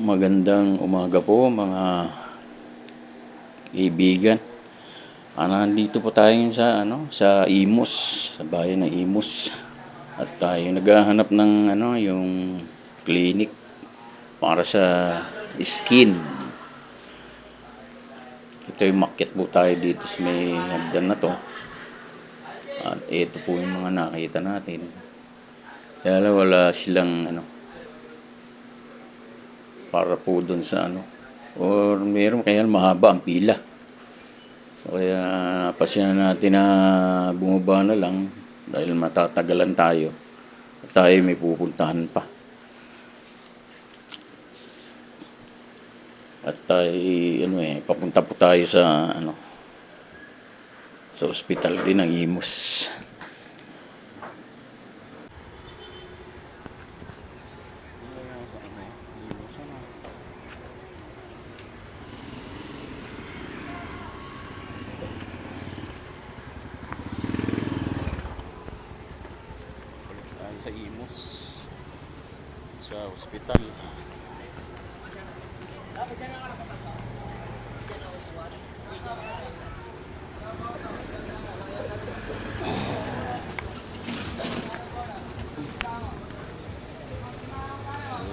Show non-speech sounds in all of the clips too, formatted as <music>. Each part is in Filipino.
Magandang umaga po mga kaibigan. Ah, nandito po tayo sa ano, sa Imus, sa bayan ng Imus. At tayo naghahanap ng ano, yung clinic para sa skin. Ito yung market po tayo dito sa may hagdan na to. At ito po yung mga nakita natin. Kaya wala silang ano, para po dun sa ano. Or meron kaya mahaba ang pila. So kaya pasya natin na bumaba na lang dahil matatagalan tayo. At tayo may pupuntahan pa. At tayo, ano eh, papunta po tayo sa ano, sa ospital din ng Imus. Balik tayo sa Imus. Sa ospital.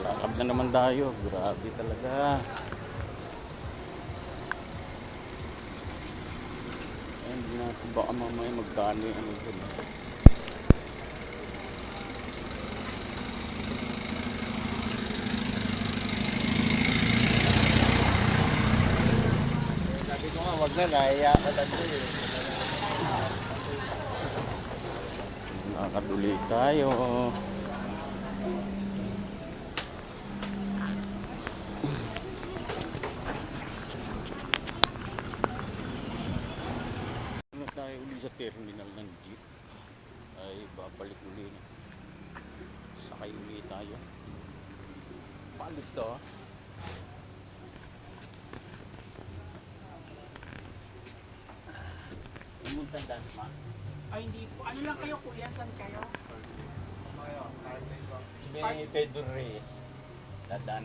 Lakad na naman tayo. Grabe talaga. Ay, hindi natin baka mamaya magkano yung ano dun. Sabi ko nga, wag na, nahiya ka lang doon eh. Nakakaduli tayo. Ano tayo uli sa terminal ng jeep ay babalik uli na. Sakay uli tayo. Palis to ah. Pumunta Dasma. Ay, hindi po. Ano lang kayo, kuya? Saan kayo? Si Pedro Reyes. Dadan.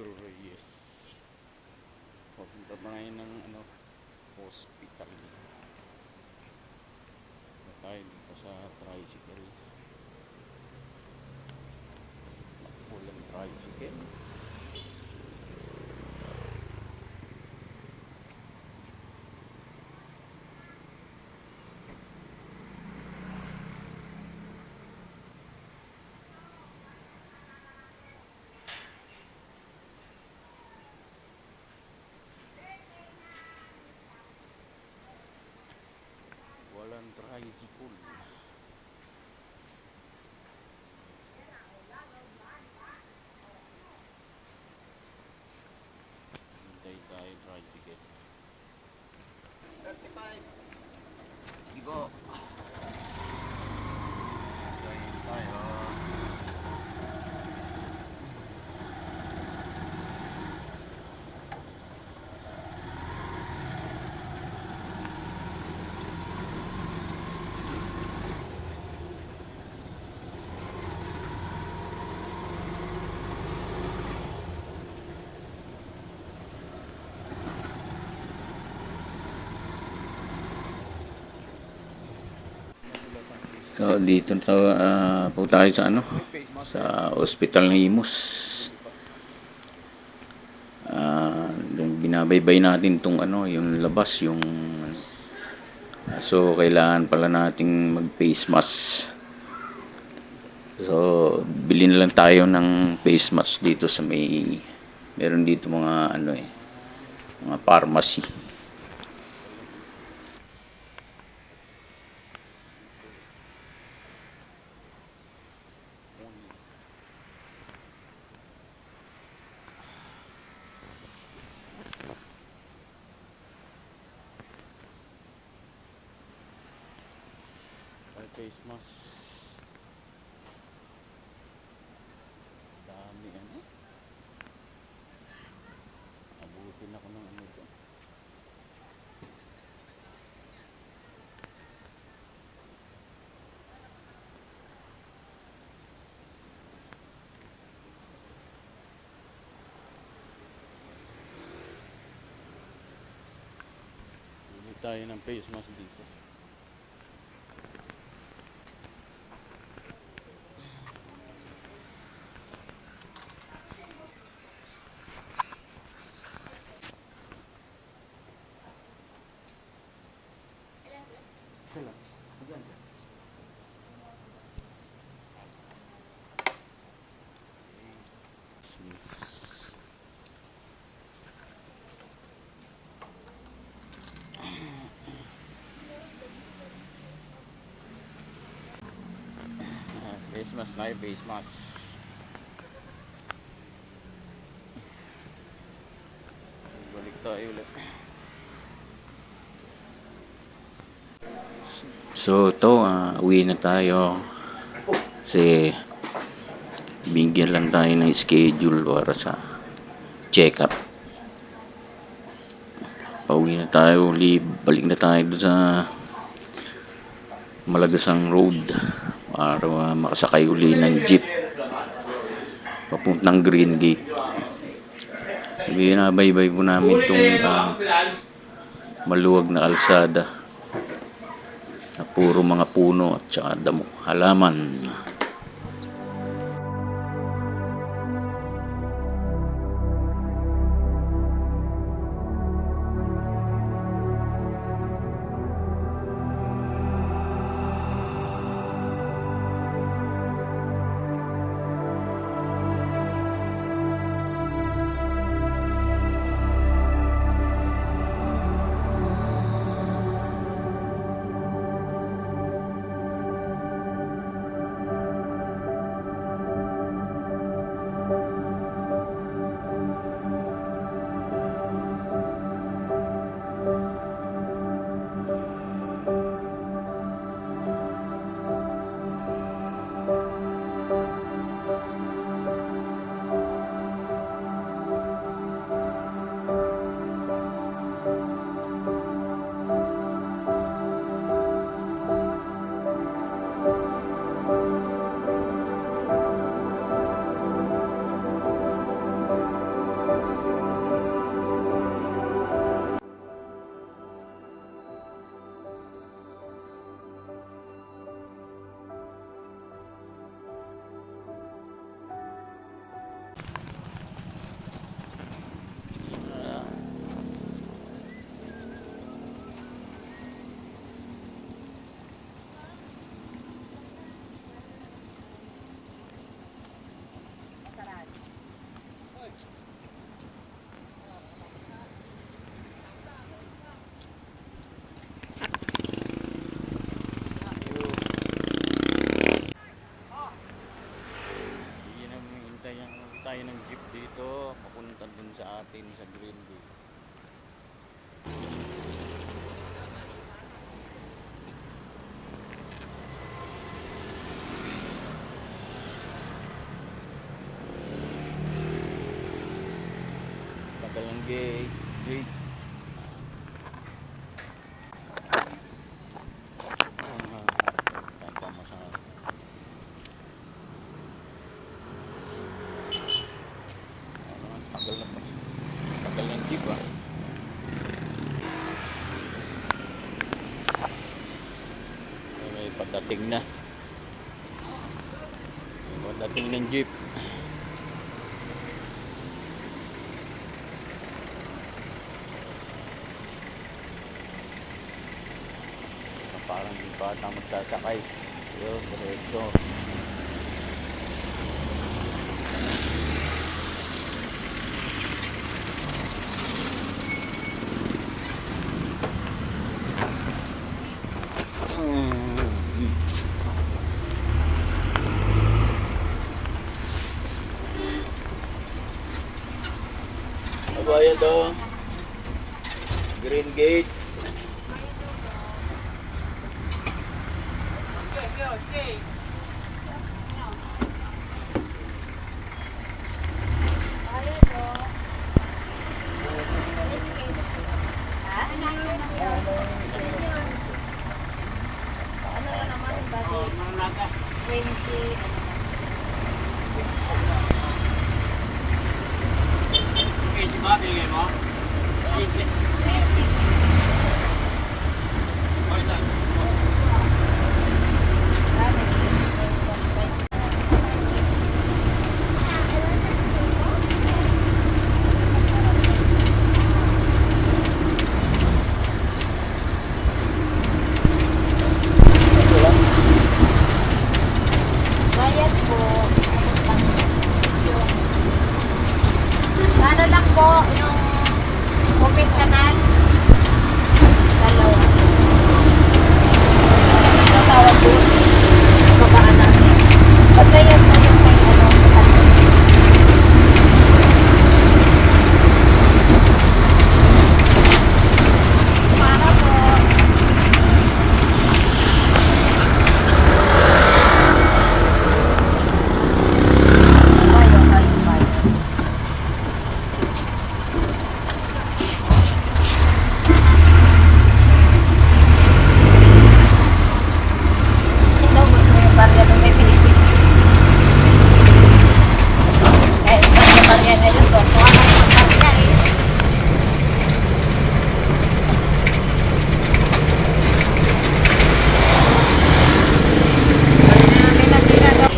Pedro Reyes. Papunta na ngayon ng ano, hospital. Na tayo dito sa tricycle. Walang tricycle. Tricycle. Hintay tayo tricycle. 35. Sige po. Hintayin tayo. So, dito sa, ah, po tayo sa ano, sa Hospital ng Imus. Ah, yung binabaybay natin tong ano, yung labas, yung. So, kailangan pala nating mag-face mask. So, bili na lang tayo ng face mask dito sa may meron dito mga ano eh, mga pharmacy. Face mask. Dami ano. Abutin ako ng ano ito. Tayo ng face mask dito. Ah, Face mask tayo, face mask. Balik tayo ulit. So, to, ah, uwi na tayo. Kasi, bigyan lang tayo ng schedule para sa check-up. Pauwi na tayo, leave. Balik na tayo sa Malagasang Road para makasakay uli ng jeep papuntang Green Gate. Binabaybay po namin itong uh, maluwag na kalsada na puro mga puno at saka damo halaman. Sa atin sa Green Gate. Pagalang gate, gate. Ah, tama sa Ano, tagal na pas. Tagal ng jeep ah. May pagdating na. May pagdating ng jeep. Parang di pa ata magsasakay. Yun, diretso. Kabayan daw. Green Gate. Bayad po. Ano lang po, yung open canal. Dalawa. Ang tawag po. Babaan namin. Pagkayan po yung may ano, canal. Para po. Bayad, bayad, bayad. Ikaw gusto mo yung barya nung may Pilipino. Eh, ikaw yung barya ngayon ko. Kung ano yung barya eh. Barya namin nasira daw.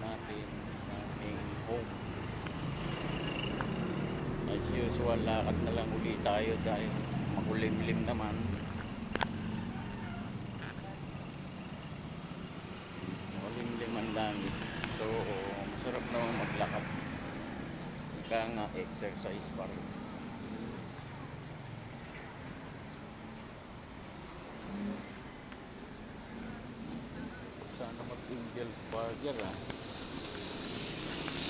natin ating home. As usual, lakad na lang uli tayo dahil makulimlim naman. Makulimlim ang langit. So, masarap naman maglakad. Kaya nga, exercise pa rin. Mag-Angel's Burger ah.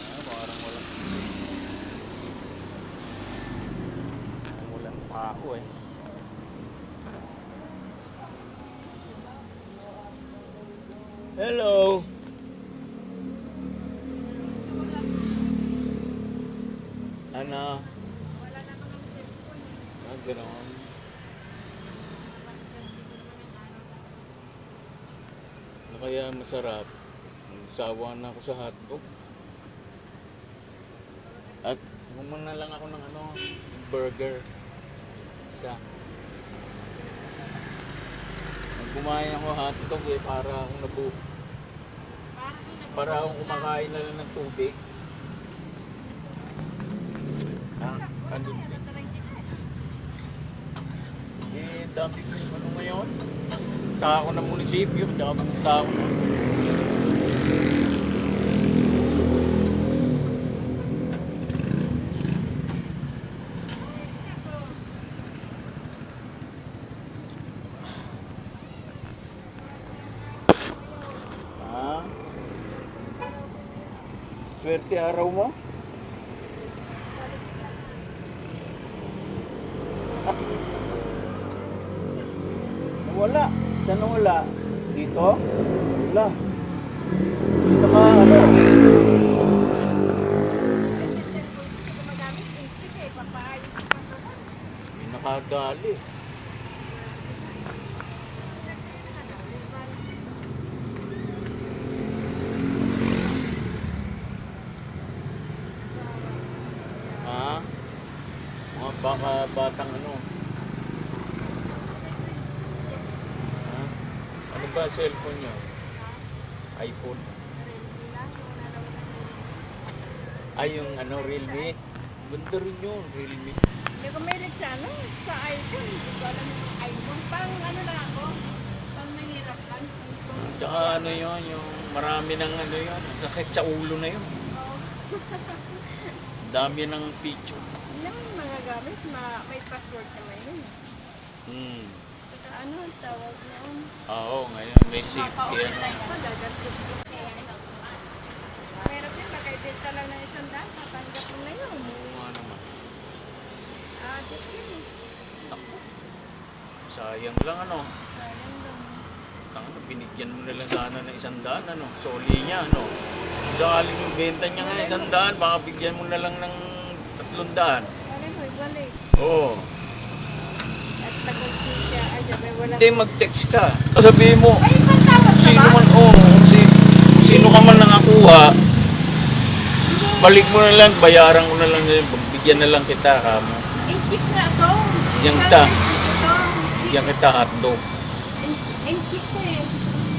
Ah, parang walang parang walang tao eh. Hello. Ano? Ah, ganoon. Masarap? Sawa na ako sa hotdog. At muna lang ako ng ano, burger. Isa. Kumain ako hotdog eh, para akong nabu... Para akong kumakain na lang ng tubig. Ah, ano Eh, dami ko ano ngayon? Punta ako ng munisipyo, tsaka pumunta ako ng. Swerte araw mo? Saan nawala? Dito? Wala. Dito ka, ano? Gumagamit instant eh, papaayos ko pa sa May nakagali. Ha? Mga baka batang ano? Ha? Ano ba cellphone nyo? iPhone? Ay, yung ano, Realme? Ganda rin yun, Realme. Hindi ko may sa ano, sa iPhone. Hindi ko alam yung iPhone. Pang ano na ako, pang mahirap lang. Tsaka ano yun, yung marami ng ano yun, sakit sa ulo na yun. <laughs> Dami ng picture. Hindi naman mga gamit, ma may password naman yun. Hmm. Saka ano, ang tawag noon. Oo, ngayon may safety ano. Pa-online ko, gagastos ko. Pagkaibenta lang ng isang daan, tatanggap mo na yun. Oo nga naman. Ah, di yun. Sayang lang ano. Tang binigyan mo na lang sana ng isang daan ano. Soli niya ano. Sakaling yung benta niya ng isang daan, baka bigyan mo na lang ng tatlong daan. Balik mo, balik. Oo. At nag-siya, ay, sabi, wala. Hindi mag-text ka. Sabihin mo, Ay, patawad ka sino ba? man, oh, si, sino ka man nakakuha, balik mo na lang, bayaran ko na lang, bigyan na lang kita, kamo. Inchik nga to. Yang ta. Bigyan kita hotdog. Inchik ko eh.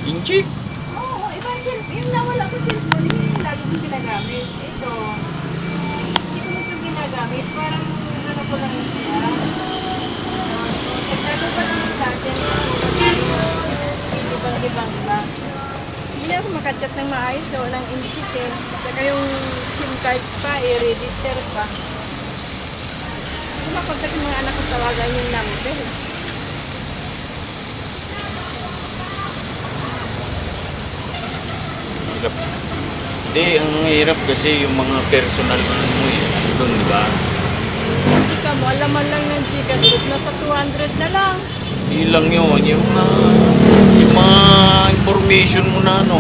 Inchik. Oo, iba yung nawala ko cellphone, yun yung lagi ko ginagamit. Ito, hindi ko ito ginagamit. Parang ano ko lang siya. Nagtago pa lang sa akin. Hindi bang ibang Hindi ako makachat ng maayos. So, walang inchik eh. Saka yung SIM card pa, i-register pa. Mapagkat yung mga anak ko tawagan yung number. Hirap. Hindi, ang hirap kasi yung mga personal mo eh. Doon, di ba? Chika mo, alaman lang ng Gcash nasa 200 na lang. Hindi lang yun. Yung mga, yung mga information mo na ano.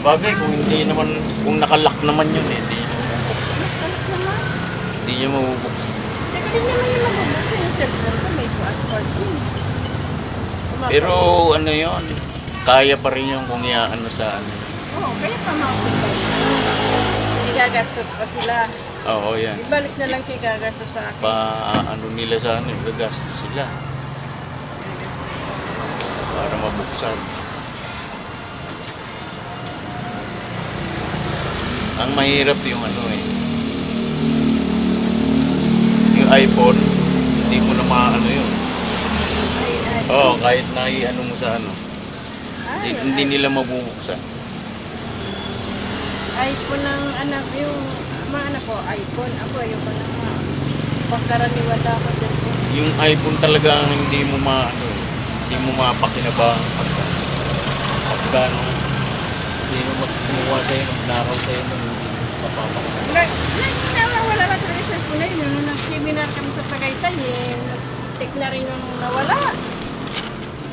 Bagay kung hindi naman, kung nakalock naman yun eh, naman. hindi niya mabubuksan. Hindi yung mabubuksan yung cellphone ko, may Pero ano yun, kaya pa rin yung kung ano sa ano. Oo, kaya pa makapunta. Igagastos pa sila. Oo, yan. Ibalik na lang kay gagastos sa akin. Pa ano nila sa ano, gagastos sila. Para mabuksan. Ang mahirap yung ano eh. Yung iPhone, hindi mo na maano yun. Oo, kahit na ano mo sa ano. ay, Hindi, hindi nila mabubuksan. iPhone ng anak, yung mga anak ko, iPhone. Ako, ayoko na nga. Pagkaraniwan na ako cellphone. Yung iPhone talaga ang hindi mo maano eh. Hindi mo mapakinabangan pagka pagka ano, sino magkumuha sa'yo, magnakaw sa'yo, hindi mo mapapakinabangan. Like, like, nawawala na talaga yung cellphone na yun. Nung nag-seminar kami sa Tagaytay, eh, nag-take na rin yung nawala.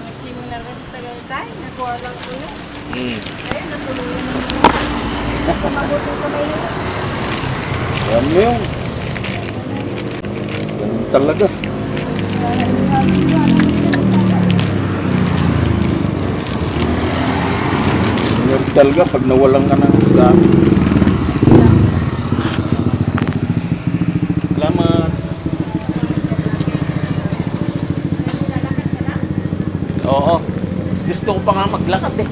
Nag-seminar kami sa Tagaytay, nakuha lang ko yun. Hmm. Ayun, natulungan na Mabuti ko na yun. Alam mo yun. Ganun talaga. Ganun talaga pag nawalan ka ng gamit. Salamat. Oo. Gusto ko pa nga maglakad eh.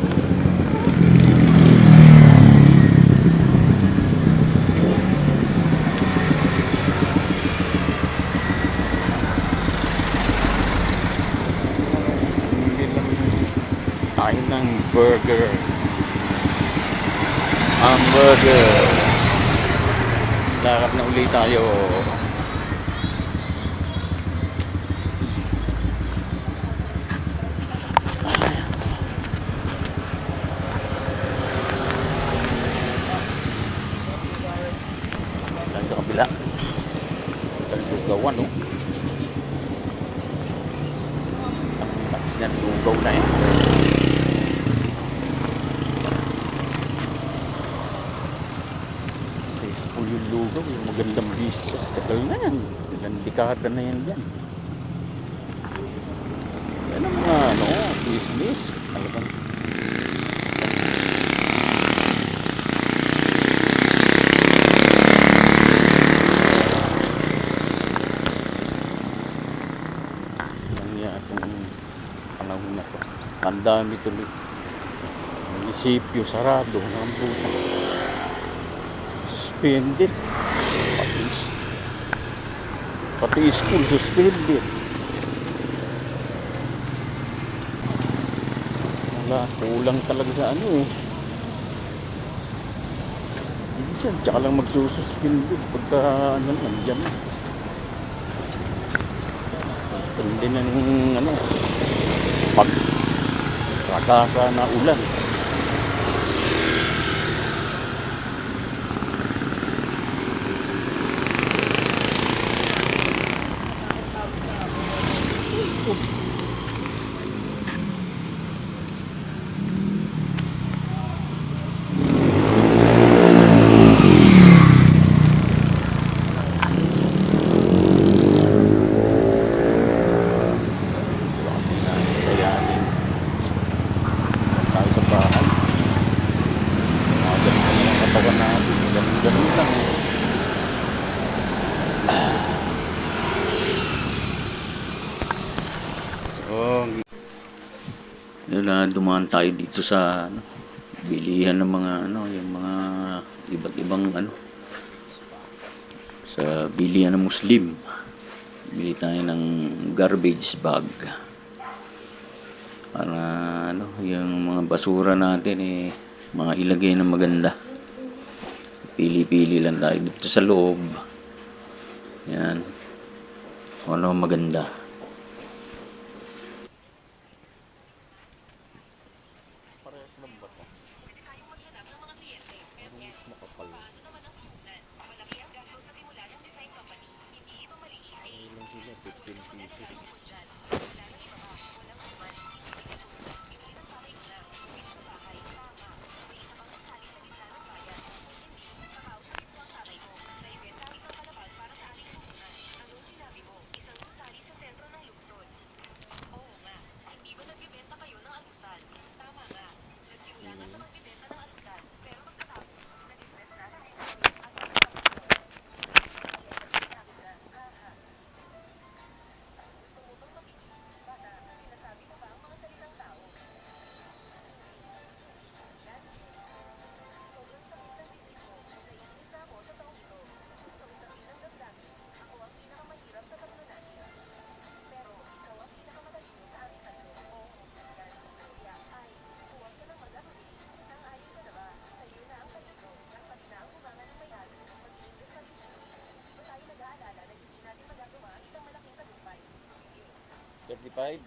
Hindi lang tayo ng burger. Hamburger. Lakad na ulit tayo. Lang sa kabila. Taldugawan, no? Ang mats niya, lugaw na eh. Successful yung lugaw, yung magandang vista. Tagal na yan. Ilang dekada na yan dyan. Yan ang mga, ano, business. Talagang. Ang dami tuloy. Munisipyo, sarado, ang buta. Suspended. Pati, pati school, suspended. Wala, kulang talaga sa ano eh. Minsan, tsaka lang magsususpended pagka ano, nandyan na. Hindi na ng ano, pag ragasa na ulan. katawan natin. Ganun-ganun lang eh. So, yun na, dumaan tayo dito sa ano, bilihan ng mga ano, yung mga iba't ibang ano sa bilihan ng Muslim. Bili tayo ng garbage bag para ano, yung mga basura natin eh mga ilagay na maganda. Pili-pili lang tayo dito sa loob. Yan. Ano maganda. Thirty-five.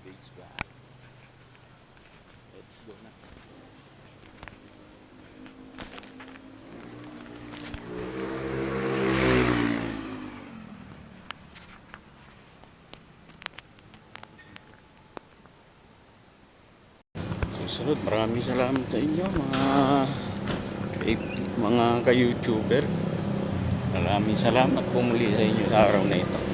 garbage bag. Let's go na. Susunod, maraming salamat sa inyo mga mga ka-YouTuber. Maraming salamat po muli sa inyo sa araw na ito.